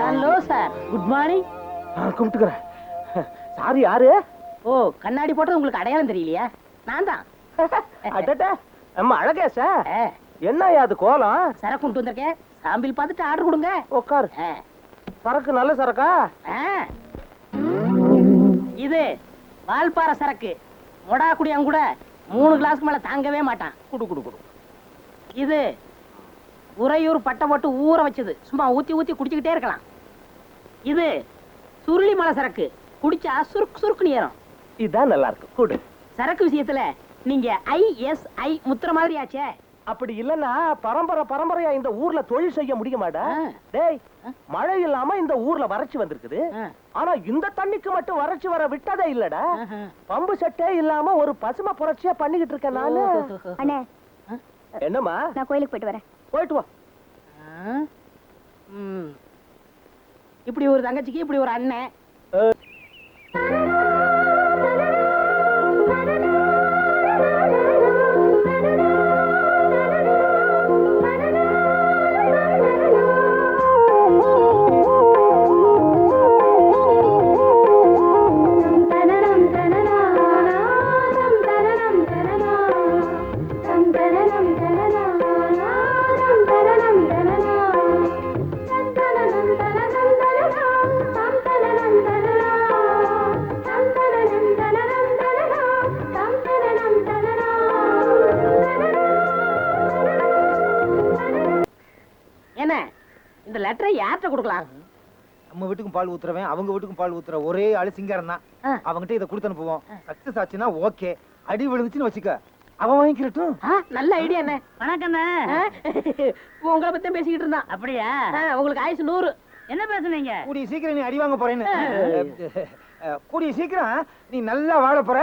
Hello sir good morning கும்பிட்டுக்கிறேன். Sorry யாரு? ஓ கண்ணாடி போட்டது உங்களுக்கு அடையாளம் தெரியலையா? நான் தான். அடடே அம்மா அழகேசா ஆ, என்ன அது கோலம்? சரக்கு கொண்டு வந்திருக்கேன். சாம்பிள் பார்த்துட்டு ஆர்டர் கொடுங்க. உட்காரு சரக்கு நல்ல சரக்கா. இது வால்பாறை சரக்கு. மொடா குடியான் கூட மூணு கிளாஸ்க்கு மேல தாங்கவே மாட்டான். குடு குடு குடு. இது உறையூர் பட்டை போட்டு ஊற வச்சது. சும்மா ஊத்தி ஊத்தி குடிச்சுக்கிட்டே இருக்கலாம். இது சுருளி மலை சரக்கு. குடிச்சா சுருக்கு சுருக்குன்னு ஏறும். இதான் நல்லா இருக்கு குடு. சரக்கு விஷயத்துல நீங்க ஐஎஸ்ஐ முத்திர மாதிரி ஆச்சே. அப்படி இல்லன்னா பரம்பரை பரம்பரையா இந்த ஊர்ல தொழில் செய்ய முடியுமாடா. டேய் மழை இல்லாம இந்த ஊர்ல வறட்சி வந்திருக்குது. ஆனா இந்த தண்ணிக்கு மட்டும் வறட்சி வர விட்டதே இல்லடா. பம்பு செட்டே இல்லாம ஒரு பசுமை புரட்சியா பண்ணிக்கிட்டு இருக்கேன் நானு. அண்ணே. என்னம்மா? நான் கோயிலுக்கு போயிட்டு வரேன். போயிட்டு வா. இப்படி ஒரு தங்கச்சிக்கு இப்படி ஒரு அண்ணன். லெட்டரை யார்கிட்ட கொடுக்கலாம் நம்ம வீட்டுக்கும் பால் ஊத்துறவன் அவங்க வீட்டுக்கும் பால் ஊத்துற ஒரே ஆளு சிங்காரம் தான். ஆ. அவங்கிட்ட இதை கொடுத்து அனுப்புவோம். சக்சஸ் ஆச்சுன்னா ஓகே அடி விழுந்துச்சுன்னு வச்சுக்க. அவன் வாங்கிக்கிறட்டும் நல்ல ஐடியா என்ன வணக்கம் உங்களை பத்தி பேசிக்கிட்டு இருந்தான். அப்படியா? உங்களுக்கு ஆயுசு நூறு. என்ன பேசுனீங்க? கூடிய சீக்கிரம் நீ அடி வாங்க போறேன்னு. கூடிய சீக்கிரம் நீ நல்லா வாழ போற.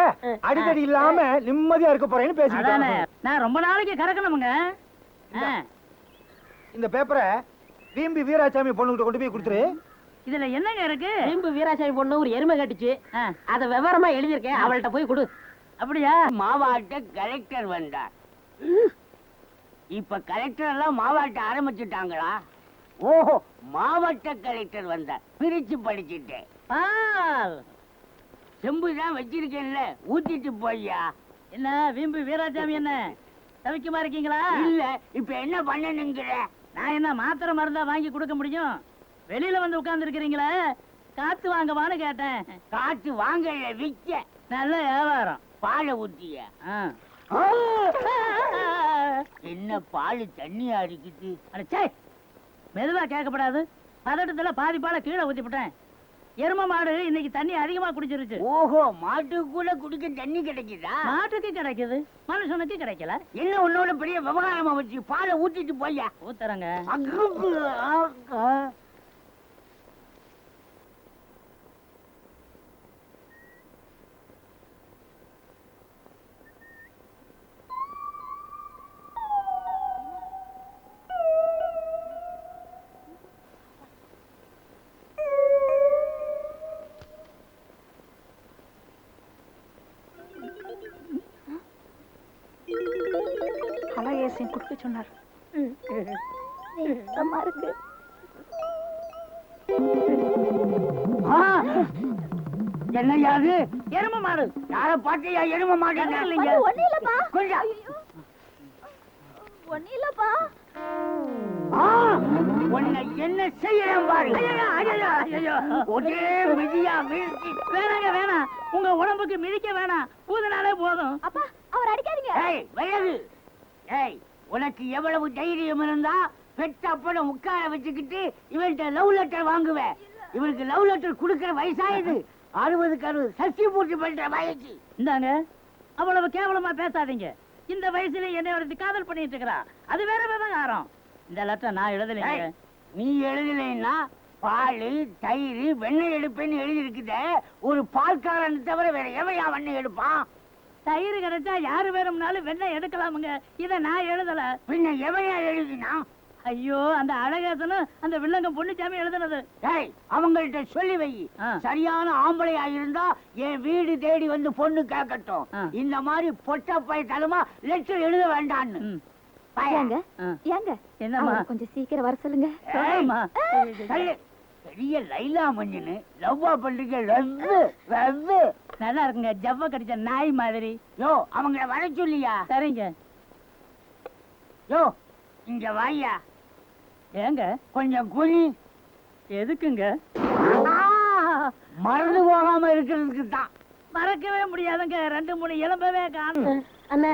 அடிக்கடி இல்லாம நிம்மதியா இருக்க போறேன்னு பேசிக்கிட்டோம் நான் ரொம்ப நாளைக்கு கறக்கணுமுங்க. இந்த. பேப்பரை வீம்பி வீராசாமி பொண்ணுகிட்ட கொண்டு போய் கொடுத்துரு. இதுல என்னங்க இருக்கு? இரும்பு வீராசாமி பொண்ணு ஒரு எருமை கட்டுச்சு. அத விவரமா எழுதியிருக்கேன். அவள்கிட்ட போய் கொடு. அப்படியா? மாவாட்ட கலெக்டர் வந்தார். இப்ப கலெக்டர் எல்லாம் மாவாட்ட ஆரம்பிச்சுட்டாங்களா? ஓஹோ. மாவட்ட கலெக்டர் வந்தார். பிரிச்சு படிச்சுட்டேன். செம்பு தான் வச்சிருக்கேன்ல. ஊத்திட்டு போய்யா. என்ன வீம்பு வீராசாமி என்ன? தவிக்கமா இருக்கீங்களா? இல்ல இப்ப என்ன பண்ணணுங்கிற? நான் என்ன மாத்திரை மருந்தா வாங்கி கொடுக்க முடியும்? வெளியில வந்து உட்கார்ந்து இருக்கிறீங்களே காத்து வாங்கவான்னு கேட்டேன். காத்து வாங்கல விக்க நல்ல வியாபாரம். பாலை ஊத்திய. என்ன பால் தண்ணியா இருக்குது அட சே மெதுவா கேட்கப்படாது. பதட்டத்துல பாதி பாலை கீழே ஊத்தி விட்டேன் எரும மாடு இன்னைக்கு தண்ணி அதிகமா குடிச்சிருச்சு. ஓஹோ மாட்டுக்கு கூட குடிக்க தண்ணி கிடைக்குதா? மாட்டுக்கு கிடைக்குது. மனுஷனுக்கு கிடைக்கல. என்ன உன்னோட பெரிய விவகாரமா வச்சு பாலை ஊத்திட்டு போய்யா ஊத்துறங்க. அழகேசன் கொடுக்க சொன்னார் சுத்தமா இருக்கு என்னையாது எரும மாடு. யார பாட்டியா எரும மாட்டேன் இல்லைங்க. அது ஒண்ணும் இல்லப்பா. கொஞ்சம். ஒண்ணும் இல்லப்பா. உன்னை என்ன செய்யறேன் பாரு. ஒரே மிதியா வீழ்ச்சி வேணாங்க வேணாம். உங்க உடம்புக்கு மிதிக்க வேணாம். ஊதுனாலே போதும். அப்பா அவர் அடிக்காதீங்க. ஏய் வயது. ஏய் உனக்கு எவ்வளவு தைரியம் இருந்தா பெத்த அப்படம் உட்கார வச்சுக்கிட்டு இவன்கிட்ட லவ் லெட்டர் வாங்குவேன். இவனுக்கு லவ் லெட்டர் கொடுக்கிற வயசாயுது. அறுபதுக்கு அறுபது சசி பூர்த்தி பண்ற வயசு. இந்தாங்க அவ்வளவு கேவலமா பேசாதீங்க. இந்த வயசுல என்னை ஒருத்தி காதல் பண்ணிட்டு இருக்கிறா. அது வேற விவகாரம். இந்த லெட்டர் நான் எழுதலைங்க. ஏய், நீ எழுதலைன்னா பால் தயிர் வெண்ணெய் எடுப்பேன்னு எழுதி இருக்குதே ஒரு பால்காரன் தவிர வேற எவையா வெண்ணெய் எடுப்பான்? தயிர் கிடைச்சா யாரு வேணும்னாலும் வெண்ணெய் எடுக்கலாமுங்க. இத நான் எழுதல. பின்ன எவையா எழுதினா? ஐயோ அந்த அழகேசனும் அந்த வில்லங்க பொண்ணுச்சாமி எழுதுனது. ஏய் அவங்கள்ட்ட சொல்லி வை. சரியான ஆம்பளையா இருந்தா என் வீடு தேடி வந்து பொண்ணு கேட்கட்டும். இந்த மாதிரி பொட்ட பயத்தலமா லெட்டர் எழுத வேண்டான்னு. ஏங்க ஏங்க. என்னம்மா? கொஞ்சம் சீக்கிரம் வர சொல்லுங்க. பெரிய லைலா மஞ்சனு லவ்வா பண்றீங்க ரவ்வு ரவ்வு நல்லா இருக்குங்க. ஜவ்வ கடிச்ச நாய் மாதிரி. யோ அவங்கள வர சொல்லியா? சரிங்க. யோ இங்க வாயா ஏங்க? கொஞ்சம் குனி எதுக்குங்க? மறந்து போகாம இருக்கிறதுக்கு தான். மறக்கவே முடியாதுங்க. ரெண்டு மூணு இளம்பவே காணும். அண்ணே.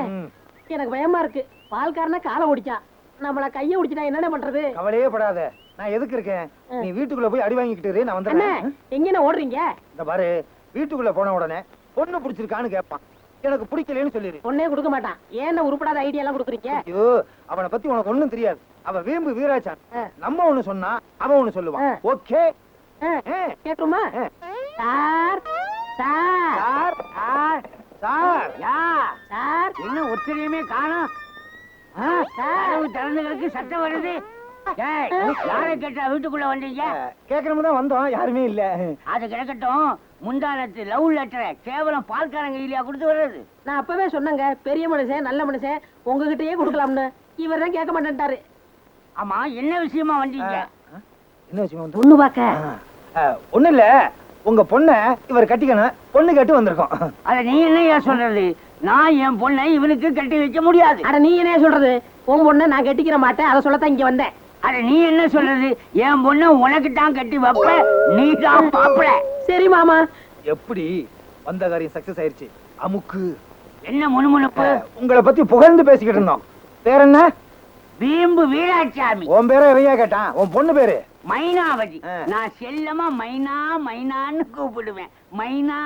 எனக்கு பயமா இருக்கு. பால்காரன காலை ஒடிச்சான் நம்மள கைய ஒடிச்சிட்டா என்னென்ன பண்றது? கவலையே படாத. நான் எதுக்கு இருக்கேன்? நீ வீட்டுக்குள்ள போய் அடி வாங்கிக்கிட்டு நான் வந்துடுறேன். எங்கன்னு ஓடுறீங்க? இந்த பாரு வீட்டுக்குள்ள போன உடனே பொண்ணு பிடிச்சிருக்கான்னு கேட்பான் எனக்கு பிடிக்கலன்னு சொல்லிடு பொண்ணே கொடுக்க மாட்டான். ஏன் உருப்படாத ஐடியா எல்லாம் கொடுக்குறீங்க? ஐயோ அவனை பத்தி உனக்கு ஒண்ணும் தெரியாது. அவன் வீம்பு வீராச்சான். நம்ம ஒண்ணு சொன்னா அவன் ஒண்ணு சொல்லுவான். Okay? கேட்டுருமா. Sir sir. Sir sir sir. Yeah sir. என்ன ஒத்திரையுமே காணோம். கதவு திறந்து கிடக்கு சத்தம் வருது. யாரை கேட்டா வீட்டுக்குள்ள வந்தீங்க? தான் வந்தோம் யாருமே இல்ல. அது கிடக்கட்டும். முந்தானத்து லவ் லெட்டரை கேவலம் பால்காரங்க இல்லையா கொடுத்து வர்றது. நான் அப்பவே சொன்னேங்க பெரிய மனுஷன் நல்ல மனுஷன் உங்ககிட்டயே கொடுக்கலாம்னு. இவர் தான் கேட்க மாட்டேன்ட்டாரு. ஆமா என்ன விஷயமா வந்தீங்க? என்ன விஷயம் பொண்ணு பார்க்க. ஒண்ணு இல்ல. உங்க பொண்ண இவர் கட்டிக்கணும். பொண்ணு கேட்டு வந்திருக்கோம். அத நீ என்னையா சொல்றது? நான் என் பொண்ணை இவனுக்கு கட்டி வைக்க முடியாது. அட நீ என்ன சொல்றது? உன் பொண்ணை நான் கட்டிக்கிற மாட்டேன். அதை சொல்லத்தான் இங்க வந்தேன். அட நீ என்ன சொல்றது? என் பொண்ணை உனக்கு தான் கட்டி வைப்ப நீ தான் பாப்பல சரி மாமா. எப்படி வந்த காரியம் சக்சஸ் ஆயிருச்சு? அமுக்கு. என்ன முணுமுணுப்பு? உங்களை பத்தி புகழ்ந்து பேசிக்கிட்டு இருந்தோம். பேர் என்ன? வீம்பு வீராசாமி உன் பேரை எவையா கேட்டான். உன் பொண்ணு பேரு? மைனாவதி. நான் செல்லமா மைனா மைனான்னு கூப்பிடுவேன். மைனா.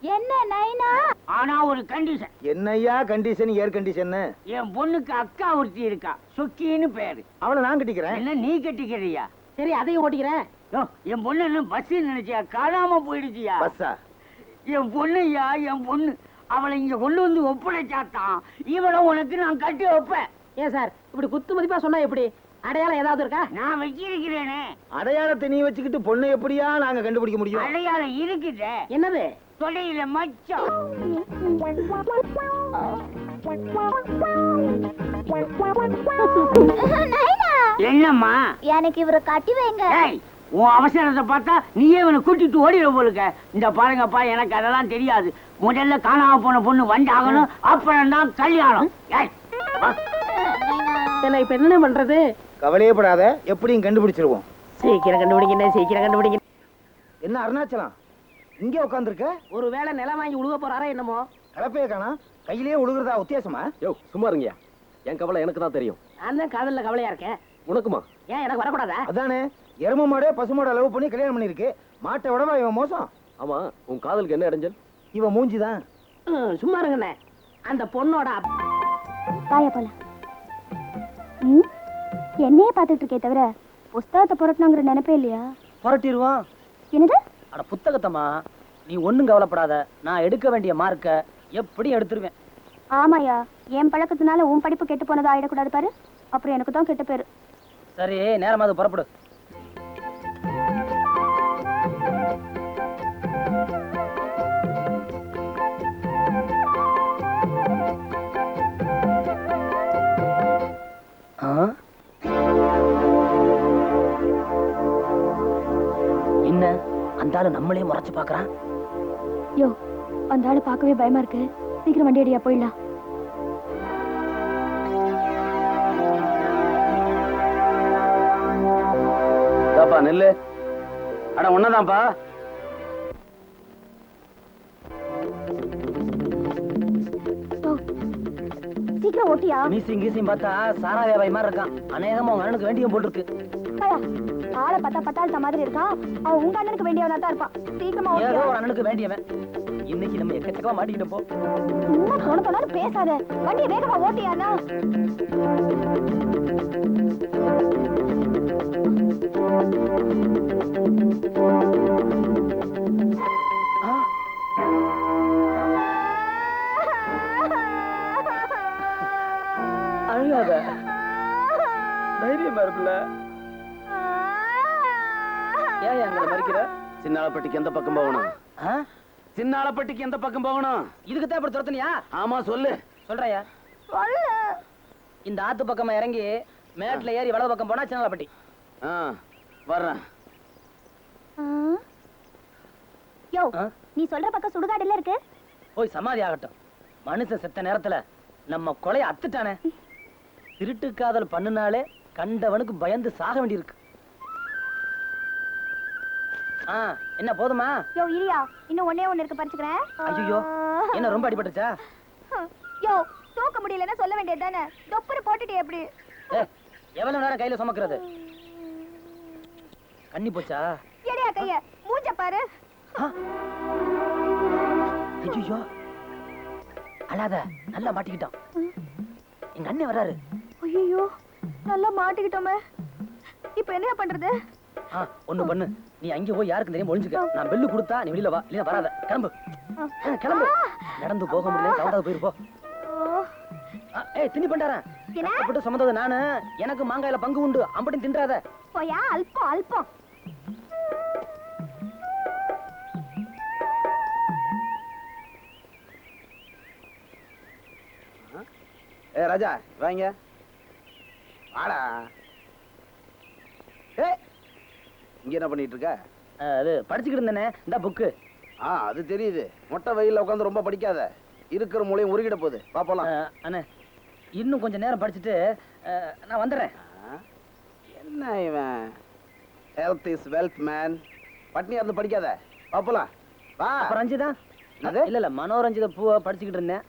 என்ன நைனா? ஆனா ஒரு கண்டிஷன் என்னய்யா கண்டிஷன் ஏர் கண்டிஷன் என் பொண்ணுக்கு அக்கா ஒருத்தி இருக்கா. சுக்கின்னு பேரு. அவளை நான் கட்டிக்கிறேன். என்ன நீ கட்டிக்கிறியா? சரி அதையும் ஓட்டிக்கிறேன். என் பொண்ணு என்ன பஸ் நினைச்சியா? காணாம போயிடுச்சியா? பஸ்ஸா என் பொண்ணுயா? என் பொண்ணு. அவளை இங்க கொண்டு வந்து ஒப்படைச்சாத்தான். இவளை உனக்கு நான் கட்டி வைப்பேன். ஏன் சார் இப்படி குத்து மதிப்பா சொன்னா எப்படி? அடையாளம் ஏதாவது இருக்கா? நான் வச்சிருக்கிறேனே. அடையாளத்தை நீ வச்சுக்கிட்டு பொண்ணு எப்படியா நாங்க கண்டுபிடிக்க முடியும்? அடையாளம் இருக்குதே. என்னது? தொடையில மச்சம் நைனா. என்னம்மா? எனக்கு இவரை கட்டி வைங்க. ஏய் உன் அவசரத்தை பார்த்தா நீயே இவனை கூட்டிட்டு ஓடிட போலுக்க. இந்த பாருங்கப்பா எனக்கு அதெல்லாம் தெரியாது. முதல்ல காணாம போன பொண்ணு வந்தாகணும் அப்புறம் தான் கல்யாணம் இப்ப என்ன பண்றது? கவலையே படாத எப்படியும் கண்டுபிடிச்சிருவோம். சீக்கிரம் கண்டுபிடிக்கணும் சீக்கிரம் கண்டுபிடிக்கணும் என்ன அருணாச்சலம்? இங்கே உட்காந்துருக்க ஒரு வேளை நிலம் வாங்கி உழுக போறாரா என்னமோ? கலப்பைய காணா கையிலேயே உழுகுறதா உத்தியாசமா யோ சும்மா இருங்கயா என் கவலை எனக்கு தான் தெரியும். நான் தான் காதல்ல கவலையா இருக்கேன். உனக்குமா? ஏன் எனக்கு வரக்கூடாதா? அதானே. எரும மாடே பசு மாடை லவ் பண்ணி கல்யாணம் பண்ணிருக்கு மாட்டை விடவா இவன் மோசம்? ஆமா உன் காதலுக்கு என்ன இடைஞ்சல்? இவன் மூஞ்சிதான். ம், சும்மா இருங்கண்ணே. அந்த பொண்ணோட அப்- வாயா போலாம். ம்? என்னையே பார்த்துட்டு இருக்கே தவிர புஸ்தகத்தை புரட்டணுங்கிற நினைப்பே இல்லையா? புரட்டிடுவோம் என்னது? அட புத்தகத்தம்மா நீ ஒண்ணும் கவலைப்படாத. நான் எடுக்க வேண்டிய மார்க்க எப்படி எடுத்துருவேன். ஆமாயா என் பழக்கத்தினால உன் படிப்பு கெட்டு போனதா ஆயிடக்கூடாது பாரு. அப்புறம் எனக்கு தான் கெட்ட பேரு. சரி நேரமாவது புறப்படு. என்ன? அந்த ஆளு நம்மளே முறைச்சு பாக்குறான் யோ அந்த ஆளை பார்க்கவே பயமா இருக்கு. சீக்கிரம் வண்டி அடியா போயிடலாம். தாப்பா நெல்லு. அட ஒன்னதான்ப்பா சீக்கிரம் ஓட்டியா? மீசிங் கீசிங் பார்த்தா சாரா வியாபாரி மாதிரி இருக்கான். அநேகமா உங்க அண்ணனுக்கு வேண்டிய போட்டிருக்கு. ஆளை பார்த்தா பத்தாள்த்த மாதிரி இருக்கான். அவன் உங்க அண்ணனுக்கு வேண்டியவனா தான் இருப்பான். சீக்கிரமா ஏதோ ஒரு அண்ணனுக்கு வேண்டியவன். இன்னைக்கு நம்ம எக்கச்சக்கமா மாட்டிக்கிட்டு போ. சும்மா பேசாத. வண்டியை வேகமா ஓட்டியாண்ணா மறிக்கிற சின்னாளப்பட்டிக்கு எந்த பக்கம் போகணும்? ஆ? சின்னாளப்பட்டிக்கு எந்த பக்கம் போகணும்? இதுக்கு தான் இப்படி துரத்துனியா? ஆமா சொல்லு. சொல்றையா இந்த ஆத்து பக்கமா இறங்கி மேட்ல ஏறி வலது பக்கம் போனா சின்னலப்பட்டி. ஆ வர்றேன். ஆ? யோ? நீ சொல்ற பக்கம் சுடுகாடுல இருக்கு? போய் சமாதி ஆகட்டும். மனுஷன் செத்த நேரத்துல நம்ம கொலைய அத்துட்டானே. திருட்டு காதல் பண்ணுனாலே கண்டவனுக்கு பயந்து சாக வேண்டியிருக்கு. என்ன போதுமா? யோ இரியா இன்னும் ஒண்ணே ஒண்ணு இருக்கு பறிச்சுக்கிறேன். ஐயோ என்ன ரொம்ப அடிபட்டுச்சா யோ தூக்க முடியலன்னா சொல்ல வேண்டியது தானே? தொப்புரு போட்டுட்டு எப்படி? எவ்வளவு நேரம் கையில சுமக்கிறது? கண்ணி போச்சா? எடியா கைய மூஞ்ச பாரு. ஐயோ அழாத நல்லா மாட்டிக்கிட்டான். எங்க அண்ணன் வர்றாரு. ஐயோ நல்லா மாட்டிக்கிட்டோமே. இப்போ என்ன பண்றது? ஒண்ணு பண்ணு. நீ அங்கே போய் யாருக்கு தெரியாம ஒளிஞ்சுக்க. நான் பெல்லு கொடுத்தா நீ வெளியில வா இல்லையா வராத. கிளம்பு. கிளம்பு. நடந்து போக முடியல தவறாத போயிருப்போ ஏய் திணி பண்டாரன்? கஷ்டப்பட்டு சுமந்தது நானு. எனக்கு மாங்காயில பங்கு உண்டு. அம்பட்டும் தின்றாத. போயா? அல்பம் அல்பம். ஏ ராஜா வாங்க. வாடா ஏ இங்க என்ன பண்ணிட்டு இருக்க? அது படிச்சுக்கிட்டு இருந்தேனே. இந்த புக்கு ஆ அது தெரியுது. மொட்டை வெயில்ல உட்காந்து ரொம்ப படிக்காத. இருக்கிற மூலையும் உருகிட போகுது. பாப்பலாம் அண்ணே இன்னும் கொஞ்சம் நேரம் படிச்சுட்டு நான் வந்துடுறேன் என்ன இவன்? ஹெல்த் இஸ் வெல்த் மேன் பட்னியா இருந்து படிக்காத. பாப்பலாம் வா. ரஞ்சிதா? இல்ல இல்ல மனோரஞ்சித பூவை படிச்சுக்கிட்டு இருந்தேன்.